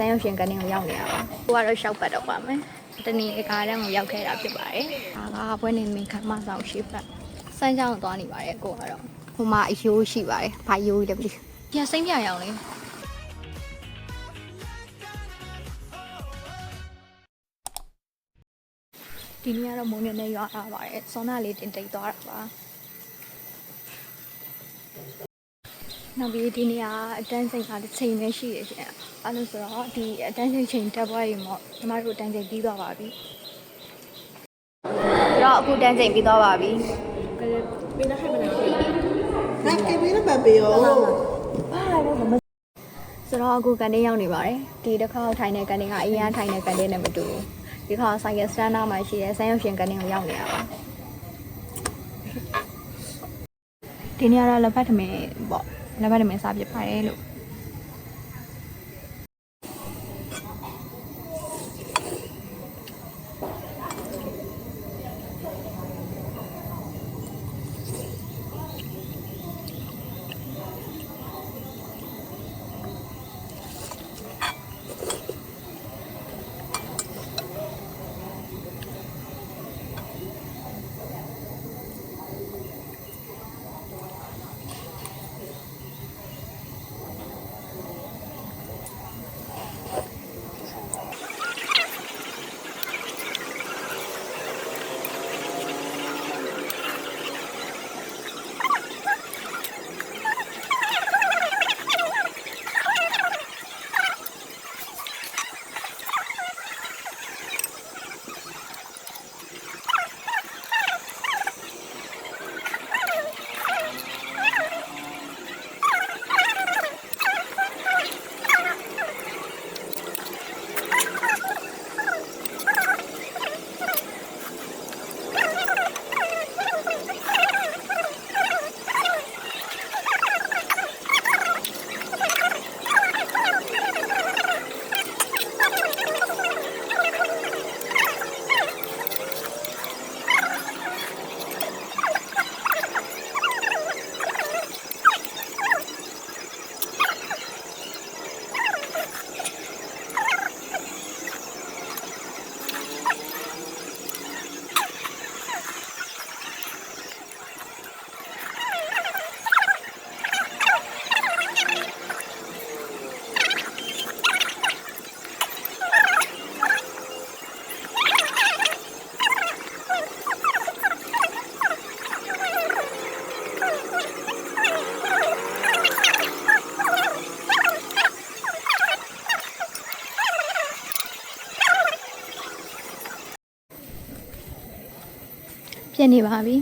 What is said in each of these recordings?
တန်ရုပ်ရှင်ကနေကိုရောက်နေတာပါကိုကတော့ရှောက်ပတ်တော့ပါမယ်တနည်းကားတန်းကိုရောက်ခဲ့တာဖြစ်ပါတယ်ဒါကဘွဲနေမင်ခမဆောင်ရှိပတ်စမ်းချောင်းသွားနေပါတယ်ကိုကတော့ဟိုမှာအယိုးရှိပါတယ်ဘာယိုးလဲမသိဘူးပြစိမ့်ပြရအောင်လေဒီနေ့ကတော့မုံနေနေရွာလာပါတယ်စောနာလေးတင်တိတ်သွားတာပါ နောက်ပြီးဒီနေရာအတန်းစိန်ကတစ်ချိန်ပဲရှိရရှင်အဲ့လို့ဆိုတော့ဒီအတန်းစိန်ချိန်တက်ပွဲရင်ပေါ့ညီမတို့အတန်းစိန်ပြီးသွားပါပြီတော့အခုတန်းစိန်ပြီးသွားပါပြီပေးလိုက်မလားနာကေဘီနဘဘီယောဘာလဲဆိုတော့အခုကန်တင်းရောက်နေပါတယ်ဒီတစ်ခေါက်ထိုင်တဲ့ကန်တင်းကအရင်ထိုင်တဲ့ကန်တင်းနဲ့မတူဘူးဒီခေါက်ဆိုင်ကစတန်ဒါမှာရှိတဲ့ဆန်းရုပ်ရှင်ကန်တင်းကိုရောက်နေတာပါဒီနေ့ကတော့လက်ဖက်ထမင်းပေါ့ လက်ဖက်ထမင်းစားဖြစ်ပါတယ်လို့ ဖြစ်နေပါပြီ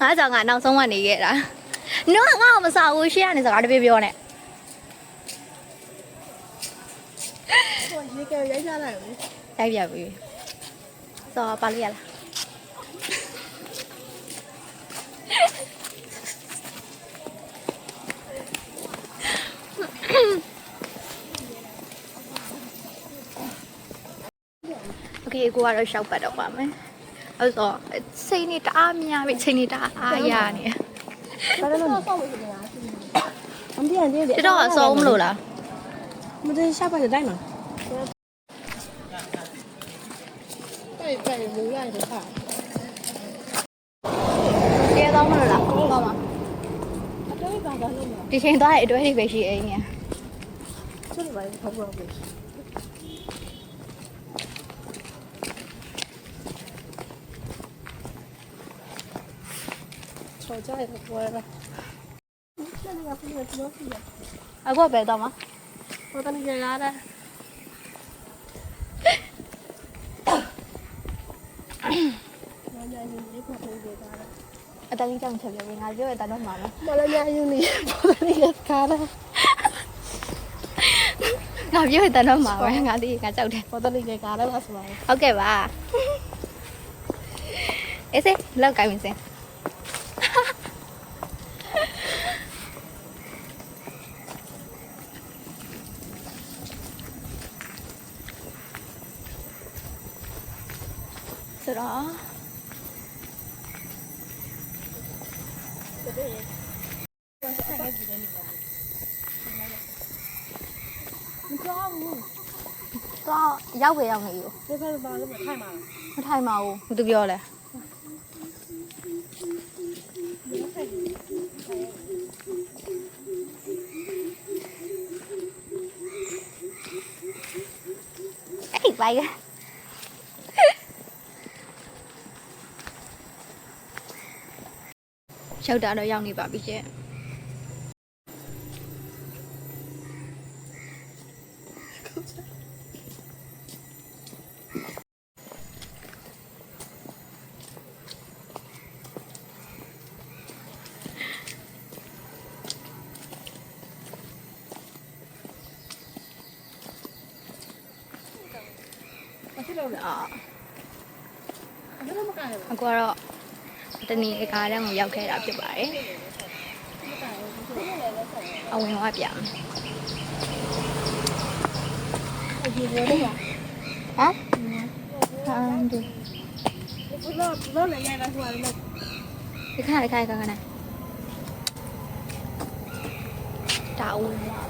ငါကြောင့်ငါနောက်ဆုံးကနေခဲ့တာနှုတ်ငါ့ကိုမဆောက်ဘူးရှေ့ကနေစကားတပေးပြောနဲ့ဟိုရေကရိုက်လာတယ်ရိုက်ပြပြီဆိုပါလိရလား ရေကိုကတော့ရှောက်ပတ်တော့ပါမယ်။အဲ့တော့စိတ်နေတအားမရပြီစိတ်နေတအားအားရနေ။ဘာလို့လဲ။အမပြန်သေးတယ်။တတော့အဆုံးမလို့လား။မတင်ရှောက်ပတ်တိုင်းမှာ။တိုက်တိုက်မူလိုက်တော့ပါ။ကျေတော့မလို့လား။ဟုတ်ပါမှာ။အတွေ့ပါတော့လို့။ဒီချိန်သွားရဲ့အတွေ့တွေပဲရှိအိမ်ညာ။ဆိုတော့ဘာလို့ဘာလို့ စော်ကြရတော့ပေါ်ရတာဆက်နေကပြည့်ရတော့ပြည့်အခုပဲတော့မှာပေါ်တယ်ရလာတယ်အတန်းကြီးကြောင့်ချက်ပြငါပြောရတာတော့မှာလားမလာရယူနေပေါ်တယ်ရကားလားငါပြောရတဲ့တော့မှာပဲငါဒီငါကြောက်တယ်ပေါ်တယ်လေကားလည်းပါဆိုပါဟုတ်ကဲ့ပါအေးစေလောက်ကိုင်းမစင် တော့ရောက်ပဲရောက်နေပြီဘယ်ဘက်ပါလို့မထိုင်ပါလားမထိုင်ပါဘူးဘာသူပြောလဲအေးဘိုင် ရောက်တာတော့ရောက်နေပါပြီကျဲမဖြစ်လို့လား အာ ဘယ်တော့မကရဘူး အခုကတော့ တနည်းအကားတန်းကိုရောက်ခဲ့တာဖြစ်ပါတယ်အဝင်ဝပြမယ်အကြီးကြီးလေးပါဟမ်ဟမ်ဒီဘယ်တော့ဘယ်တော့လည်းရိုက်လိုက်ဟိုလည်းဒီခါဒီခါခါခါနဲ့ဒါအဝင်ဝ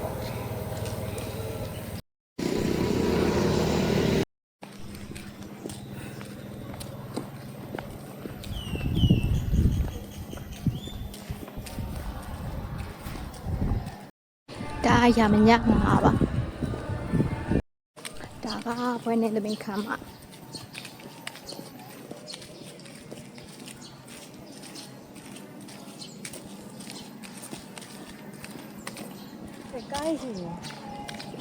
ပေါ့ဒါရမညမှာပါဒါကဘွဲနဲ့သမီးခံမှာကိုင်းရှိတယ်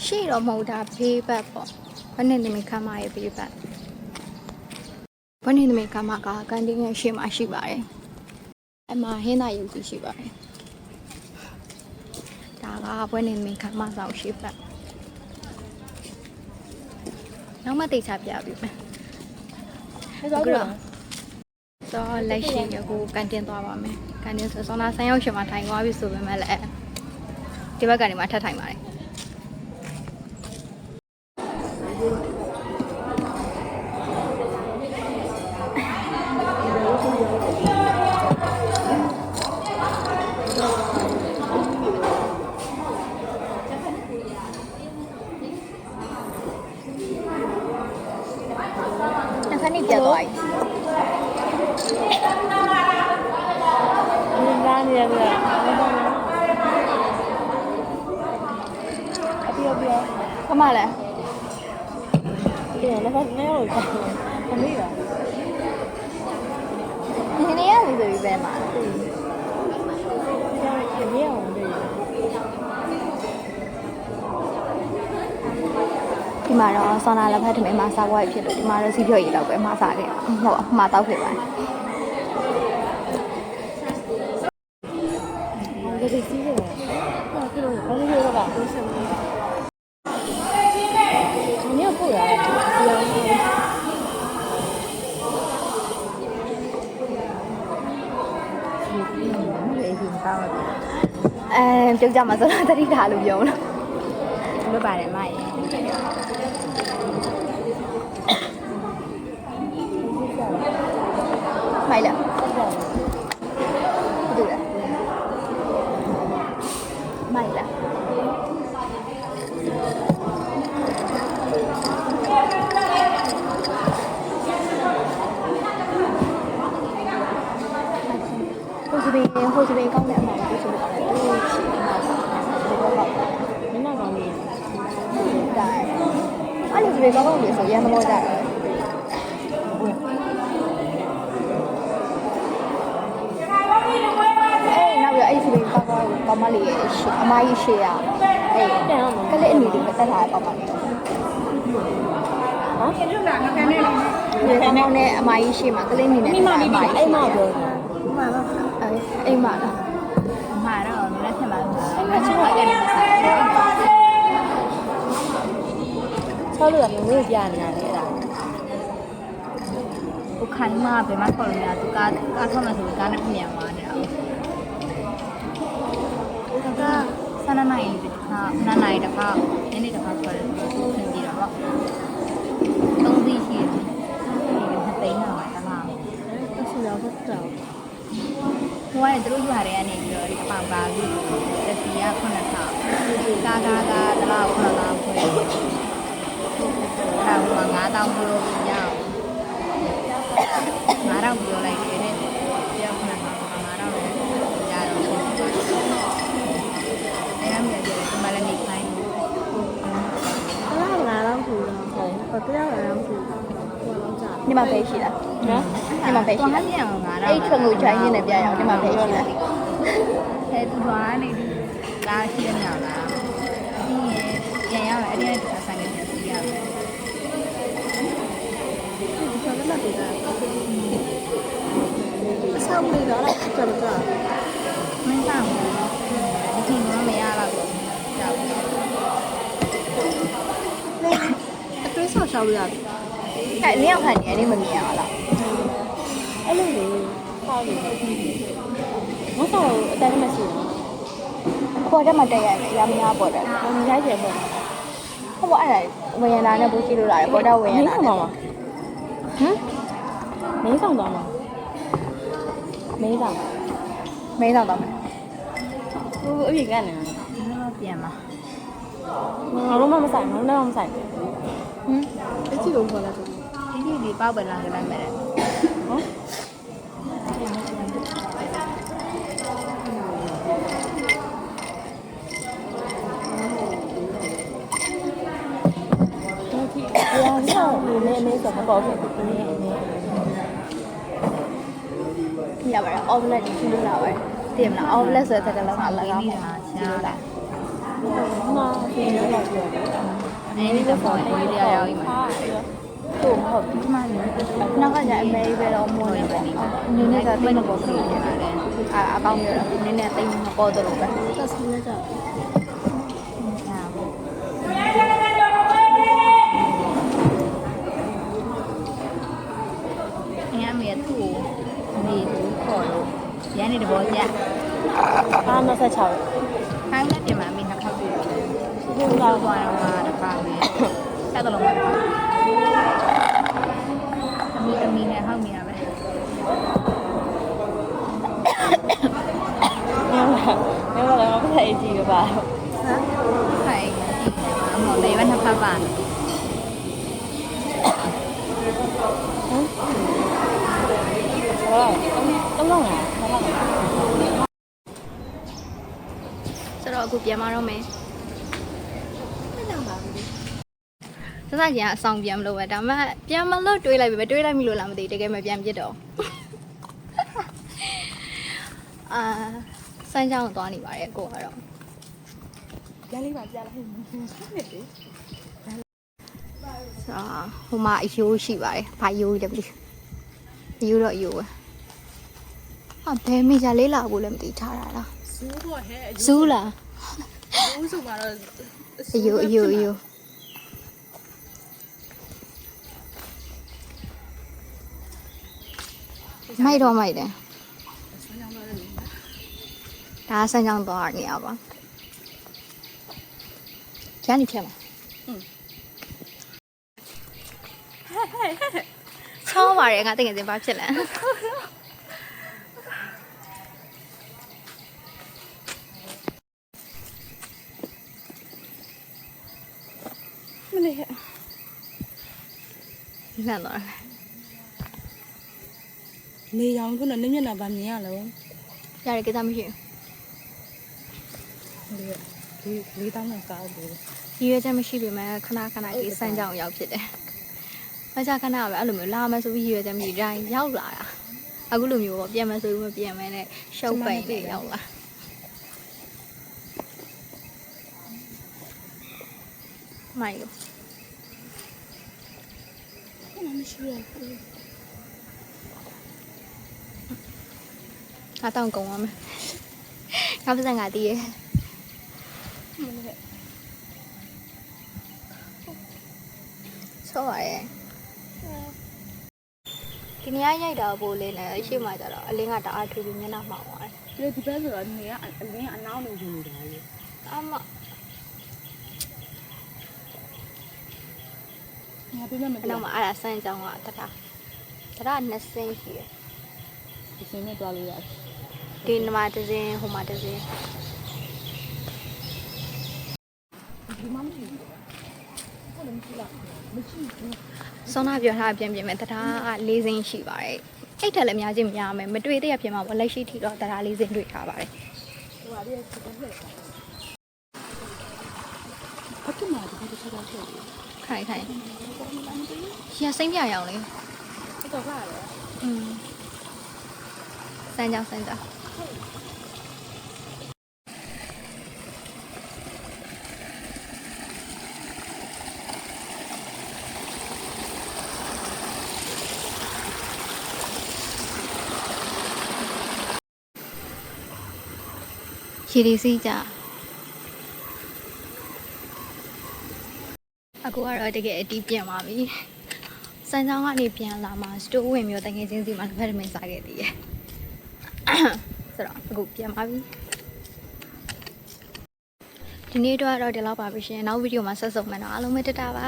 ရှိတော့မဟုတ်တာဘေးဘက်ပေါ့ဘယ်နဲ့သမီးခမ်းမရဲ့ဘေးဘက်ဘယ်နဲ့သမီးခမ်းမကကန်တင်းရဲ့ရှေ့မှာရှိပါတယ်အမဟင်းသာရုပ်ကြီးရှိပါတယ် ဒါကဘယ်နဲ့သမီးခမ်းမဆောင်ရှိဘက်နောက်မှတိတ်ချပြပြီမယ်ဘယ်တော့လဲတော့လက်ရှိအခုကန်တင်းသွားပါမယ်ကန်တင်းဆိုဆောင်းနာဆန်းရောက်ရှင်မှာထိုင်သွားပြီဆိုပေမဲ့လည်းဒီဘက်ကနေမှထပ်ထိုင်ပါတယ် ဒီမှာတော့ဆောနာလက်ဖက်ထမင်းမှာစားပွဲဖြစ်လို့ဒီမှာတော့စီဖြော်ရည်တော့ပဲမှာစားခဲ့ဟုတ်ပါမှာတောက်ခဲ့ပါတယ်ဟောဒီစီးတယ်ဟာဒီလိုဘာလို့လဲတော့ကိုစမ်းနေမြေပို့ရတယ်ဒီအောင်လေးစီတောက်အဲပြုတ်ကြမှာဆိုတော့တတိထားလို့ပြောလို့လွတ်ပါတယ်မိုက်မိုက်လားဘူးလားမိုက်လား ဟိုစပင်းဟိုစပင်းကောင်းတဲ့အမှန်ကိုဆိုလို့အဲ့လိုချီနေတာဒီတော့ပေါ့မင်းကောင်းလေးဒါအဲ့လိုစပင်းကောင်းကောင်းလို့ဆိုရန်သဘောကြတယ်အေးနောက်ပြီးအဲ့ဒီစပင်းကောင်းကောင်းကောင်းမလေးရဲ့ရှေ့အမကြီးရှေ့ရအေးတန်အောင်ကလေးအနီလေးတက်ထားတဲ့ကောင်းမလေးဟမ်ဒီကောင်းကောင်းနဲ့အမကြီးရှေ့မှာကလေးအနေနဲ့မိမလေးအိမ်မပြောတယ် အဲ့အိမ်မှာလားမှာတော့လက်ထက်မှာအဲ့မှာချိုးလိုက်တယ်ဆိုင်ဆောက်လို့ရတယ်ဝေးပြနေရတယ်အဲ့ဒါဟိုခိုင်မှာဘယ်မှာခေါ်လို့မရသူကားကားထွက်မှဆိုကားနဲ့ပြန်သွားနေတာဟုတ်ကဲ့ဆန္ဒနိုင်တစ်ခါနားနိုင်တစ်ခါညနေတစ်ခါခေါ်တယ်သူသင်ကြည့်တော့သုံးသီးရှိတယ်ဒီကသိန်းတော့ ဟိုကလည်းသူတို့ရွာတွေကနေပြီးတော့ဒီပေါင်ပါပြီးတစ်စီက9000ကာကာကာတလား9000ခွဲအဲ့ဒါက9000ခွဲလို့ရအောင်9000ပြောလိုက်တယ်တဲ့ပြော9000 9000လည်းရတော့အဲ့အမေကဒီမှာလည်း နေခိုင်းတယ်ဘယ်လာတော့ဘူးဟုတ်ဘာပြောရအောင်ဘူးဘာလို့ကြာဒီမှာပဲရှိလားနော်ဒီမှာပဲရှိသွားလားပြန်အောင်9000အဲ့ထွန်ကိုချိုင်းရင်းနဲ့ပြရအောင်ဒီမှာပဲရှိလားအဲသူကနေဒီကားရှိတဲ့ညလားဒီပြန်ရမယ်အဲ့ဒီကဆိုင်ကနေစီးရမယ်ဒီချောင်းလည်းပြတာအဆောင်လေးတော့လိုက်ကြောက်ကြမင်းဆောင်ဘူးဒီချိန်ကမရတော့ဘူးကြောက်ဘူးလေအတွေးဆော့ရှောက်လို့ရတယ်အဲ့နင်းအောင်ခံနေတယ်မမြင်ရလား အဲ့လိုလေဆောက်လို့မဆောက်အတိုင်းမရှိဘူးအပေါ်တက်မှာတက်ရမယ်ရမများပေါ်တက်။မရိုက်ချင်ဘူးဟုတ်ပါအဲ့ဒါဝေယနာနဲ့ဘူးရှိလို့လာတယ်ပေါ်တက်ဝေယ။မင်းနာဆောင်နဲ့တော့မှာ။ဟမ်။မင်းဆောင်တော့မှာ။မင်းဆောင်မင်းဆောင်တော့မယ်။ဟိုအပြည့်ကနေဒီတော့ပြန်มา။ငါတို့မှမဆိုင်ဘူး။ငါတို့မှမဆိုင်ဘူးဟမ်။အကြည့်လို့ခေါ်လာတယ်ဒီဒီဒီပေါက်ပဲလာကြလိုက်မယ်။ ဟမ်။ဒီကရာဆောက်နေနေနေဆိုတော့ပေါ့ဖြစ်နေနေရပါတယ် outlet ကြီးရှိလို့လာပါတယ်သိရမလား outlet ဆိုတဲ့တကလောက်အလကားမှာရှိလို့လာ။မှာဒီလိုတော့ပြောတယ်နည်းနည်းတော့ပေါ်နေရရောက်ရင်။ဟာ တို့မဟုတ်ဘူးဒီမှာလည်းနောက်ကကျအမေပဲတော့မိုးနေပေါ့နင်းနေတာတိတ်မပေါ်ဘူးပြန်လာတယ်အာအကောင်းမျိုးတော့နင်းနေတိတ်မပေါ်တော့လို့ပဲ။ဆက်စနေကြတယ် အင်းအမေသူ့ကိုနေသူခေါ်လို့ရန်နေတဘောကြ ။အား26ရက် ခိုင်းလက်ပြင်မှာအမေနှစ်ခေါက်တွေ့တယ် ။ ဒီ ဒီ လို ကတော့ သွားတော့တစ်ခါပဲဆက်တော့လုံးမှာအမေအမေနဲ့ဟောက်နေရပဲ ညောင်းလာညောင်းလာတော့မထိုင်ကြည့်ရပါ ဟမ်ခိုင်းအမေ လေးဝနှစ်ဖက်ပါဘူးဟမ်ဟုတ်တော့တော့လားဟုတ်လားဆိုတော့အခုပြန်มาတော့မယ်အဲ့ဒါပါဘူးစစချင်းအဆောင်ပြန်မလို့ပဲဒါပေမဲ့ပြန်မလို့တွေးလိုက်ပြီပဲတွေးလိုက်ပြီလို့လားမသိတကယ်မပြန်ပြစ်တော့အာစမ်းချောင်းသွားနေပါတယ်ကိုကတော့ ရလေးပါကြားလိုက်နေတယ်လေဆိုတော့ဟိုမှာအယိုးရှိပါတယ်ဘာယိုးလဲမသိဘူးအယိုးတော့အယိုးပဲဟာဘယ်မိကြလေးလာဖို့လည်းမသိထားတာလားဇူးတော့ဟဲ့ဇူးလားဇူးဆိုမှတော့အယိုးအယိုးအယိုးမိုက်တော့မိုက်တယ်ဒါဆန်းချောင်းသွားနေရပါ ကျန်နေချက်မှာချောပါရဲ့ငါတကယ်စင်ဘာဖြစ်လဲမလေးလန့်သွားတယ်နေရောင်ခုနနမျက်နှာပါမြင်ရလို့ရရကိစ္စမရှိဒီလေးတောင်းနဲ့စားဘူးဘူး ရည်ရွယ်ချက်မရှိပေမဲ့ခဏခဏကြီးဆန်းချောင်းရောက်ဖြစ်တယ်မကြခဏပဲအဲ့လိုမျိုးလာမယ်ဆိုပြီးရည်ရွယ်ချက်မရှိတိုင်းရောက်လာတာအခုလိုမျိုးပေါ့ပြန်မယ်ဆိုပြီးမပြန်မဲနဲ့ရှုပ်ပိန်နဲ့ရောက်လာမိုက်ရောမရှိရဘူးငါတောင်းကုန်ပါမယ်ငါပါစံငါတည်ရ ဆောပါရဲ့ဒီနေရာရိုက်တာပို့လေးနဲ့အရှိမှကျတော့အလင်းကတအားထူပြီးမျက်နှာမှောင်သွားတယ်ဒီဒီဘက်ဆိုတော့နေကအလင်းအနောင်းနေယူနေတာလေအမငါပြမမအနောက်မှာအဲ့ဒါစမ်းကြောင်းကတထားတထားနှစ်စင်းရှိတယ်ဒီစင်းနဲ့တွားလို့ရတယ်ဒီနမှာတစ်စင်းဟိုမှာတစ်စင်း ဆောနာပြောထားပြင်ပြင်မဲ့တရား၄စင်းရှိပါတယ်အဲ့ထက်လည်းအများကြီးမများမယ်မတွေ့သေးရပြင်မှာလက်ရှိထိတော့တရား၄စင်းတွေ့ထားပါတယ်ဘာဖြစ်မှာဒီတစ်ချက်တော့ဖြစ်တယ်ခိုင်ခိုင်ရစိမ့်ပြရအောင်လေအဲ့တော့ခါရတယ်อืมစမ်းကြောင်းစမ်းကြောင်း ရေဒီစီးကြအခုကတော့တကယ်အတီးပြန်ပါပြီစမ်းကြောင်းကနေပြန်လာမှစတိုးဝင်မျိုးတကယ်ချင်းစီမှာတစ်ဖက်တစ်မိတ်စားခဲ့သေးတယ်ဆိုတော့အခုပြန်ပါပြီဒီနေ့တော့တော့ဒီလောက်ပါပြီရှင်နောက်ဗီဒီယိုမှာဆက်စုံမယ်နော်အားလုံးပဲတတာပါ